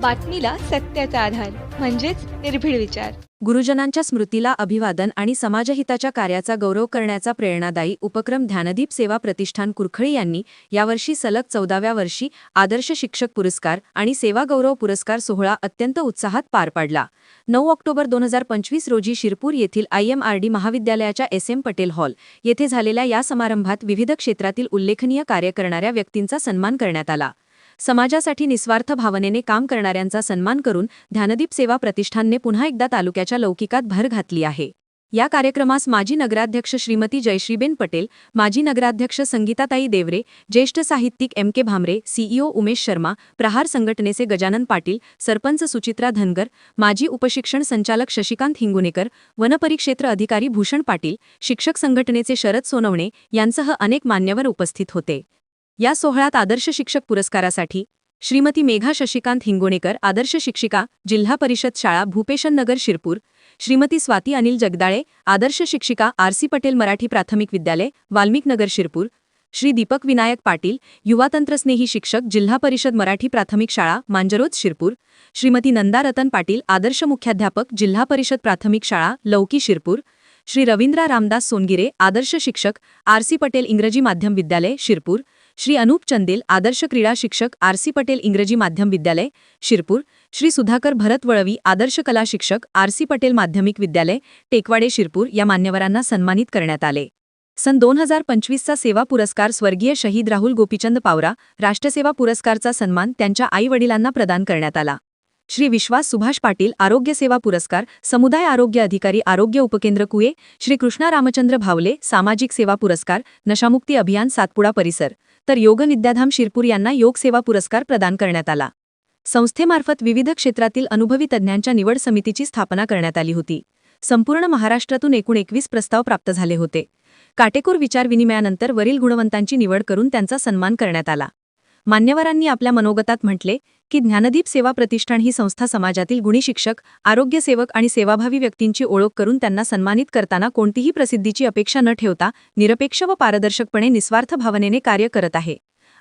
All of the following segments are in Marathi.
बातमीला सत्याचा आधार म्हणजेच निर्भीड विचार. गुरुजनांच्या स्मृतीला अभिवादन आणि समाजहिताच्या कार्याचा गौरव करण्याचा प्रेरणादायी उपक्रम ध्यानदीप सेवा प्रतिष्ठान कुरखळी यांनी यावर्षी सलग चौदाव्या वर्षी आदर्श शिक्षक पुरस्कार आणि सेवा गौरव पुरस्कार सोहळा अत्यंत उत्साहात पार पाडला. नऊ ऑक्टोबर दोन हजार पंचवीस रोजी शिरपूर येथील आयएमआरडी महाविद्यालयाच्या एस एम पटेल हॉल येथे झालेल्या या समारंभात विविध क्षेत्रातील उल्लेखनीय कार्य करणाऱ्या व्यक्तींचा सन्मान करण्यात आला. समाजासाठी निस्वार्थ भावनेने काम करणाऱ्यांचा सन्मान करून ध्यानदीप सेवा प्रतिष्ठानने पुन्हा एकदा तालुक्याच्या लौकिकात भर घातली आहे. या कार्यक्रमास माजी नगराध्यक्ष श्रीमती जयश्रीबेन पटेल माजी नगराध्यक्ष संगीताताई देवरे ज्येष्ठ साहित्यिक M K Bhamre CEO Umesh Sharma Prahar संघटनेचे गजानन पाटील सरपंच सुचित्रा धनगर माजी उपशिक्षण संचालक शशिकांत हिंगुनेकर वनपरिक्षेत्र अधिकारी भूषण पाटील शिक्षक संघटनेचे शरद सोनवणे यांसह अनेक मान्यवर उपस्थित होते. या सोहळ्यात आदर्श शिक्षक पुरस्कारासाठी श्रीमती मेघा शशिकांत हिंगोणेकर, आदर्श शिक्षिका, जिल्हा परिषद शाळा, भूपेशन नगर, शिरपूर, श्रीमती स्वाती अनिल जगदाळे, आदर्श शिक्षिका, आर सी पटेल मराठी प्राथमिक विद्यालय, वाल्मिक नगर, शिरपूर, श्री दीपक विनायक पाटील, युवा तंत्रस्नेही शिक्षक, जिल्हा परिषद मराठी प्राथमिक शाळा मांजरोज शिरपूर, श्रीमती नंदा रतन पाटील, आदर्श मुख्याध्यापक, जिल्हा परिषद प्राथमिक शाळा, लौकी, शिरपूर, श्री रवींद्र रामदास सोनगिरे, आदर्श शिक्षक, आर सी पटेल इंग्रजी माध्यम विद्यालय, शिरपूर श्री अनूप चंदेल आदर्श क्रीडा शिक्षक आर सी पटेल इंग्रजी माध्यम विद्यालय शिरपूर. श्री सुधाकर भरत वळवी आदर्श कला शिक्षक आर सी पटेल माध्यमिक विद्यालय टेकवाडे शिरपूर. या मान्यवरांना सन्मानित करण्यात आले. सन दोन हजार पंचवीसचा सेवा पुरस्कार स्वर्गीय शहीद राहुल गोपीचंद पावरा राष्ट्रसेवा पुरस्कारचा सन्मान त्यांच्या आईवडिलांना प्रदान करण्यात आला. श्री विश्वास सुभाष पाटील आरोग्य सेवा पुरस्कार समुदाय आरोग्य अधिकारी आरोग्य उपकेंद्र कुये श्री कृष्णा रामचंद्र भावले सामाजिक सेवा पुरस्कार नशामुक्ती अभियान सातपुडा परिसर. तर योग विद्याधाम शिरपूर यांना योग सेवा पुरस्कार प्रदान करण्यात आला. संस्थेमार्फत विविध क्षेत्रातील अनुभवी तज्ज्ञांच्या निवड समितीची स्थापना करण्यात आली होती. संपूर्ण महाराष्ट्रातून एकूण एकवीस प्रस्ताव प्राप्त झाले होते. काटेकोर विचारविनिमयानंतर वरील गुणवंतांची निवड करून त्यांचा सन्मान करण्यात आला. मान्यवरांनी आपल्या मनोगतात म्हटले की ज्ञानदीप सेवा प्रतिष्ठान ही संस्था समाजातील गुणी शिक्षक आरोग्यसेवक आणि सेवाभावी व्यक्तींची ओळख करून त्यांना सन्मानित करताना कोणतीही प्रसिद्धीची अपेक्षा न ठेवता निरपेक्ष व पारदर्शकपणे निस्वार्थ भावनेने कार्य करत आहे.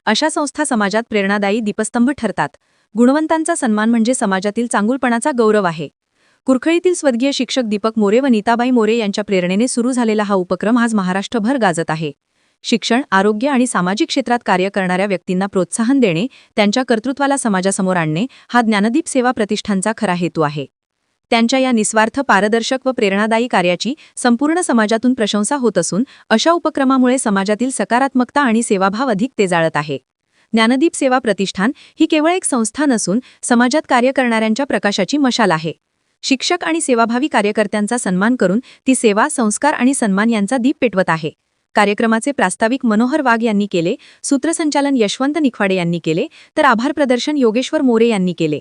अशा संस्था समाजात प्रेरणादायी दीपस्तंभ ठरतात. गुणवंतांचा सन्मान म्हणजे समाजातील चांगुलपणाचा गौरव आहे. कुरखळीतील स्वर्गीय शिक्षक दीपक मोरे व नीताबाई मोरे यांच्या प्रेरणेने सुरू झालेला हा उपक्रम आज महाराष्ट्रभर गाजत आहे. शिक्षण आरोग्य आणि सामाजिक क्षेत्रात कार्य करणाऱ्या व्यक्तींना प्रोत्साहन देणे त्यांच्या कर्तृत्वाला समाजासमोर आणणे हा ज्ञानदीप सेवा प्रतिष्ठानचा खरा हेतू आहे. त्यांच्या या निस्वार्थ पारदर्शक व प्रेरणादायी कार्याची संपूर्ण समाजातून प्रशंसा होत असून अशा उपक्रमामुळे समाजातील सकारात्मकता आणि सेवाभाव अधिक तेजाळत आहे. ज्ञानदीप सेवा प्रतिष्ठान ही केवळ एक संस्था नसून समाजात कार्य करणाऱ्यांच्या प्रकाशाची मशाल आहे. शिक्षक आणि सेवाभावी कार्यकर्त्यांचा सन्मान करून ती सेवा संस्कार आणि सन्मान यांचा दीप पेटवत आहे. कार्यक्रमाचे प्रास्ताविक मनोहर वाघ यांनी केले सूत्रसंचालन यशवंत निखवाडे यांनी केले तर आभार प्रदर्शन योगेश्वर मोरे यांनी केले.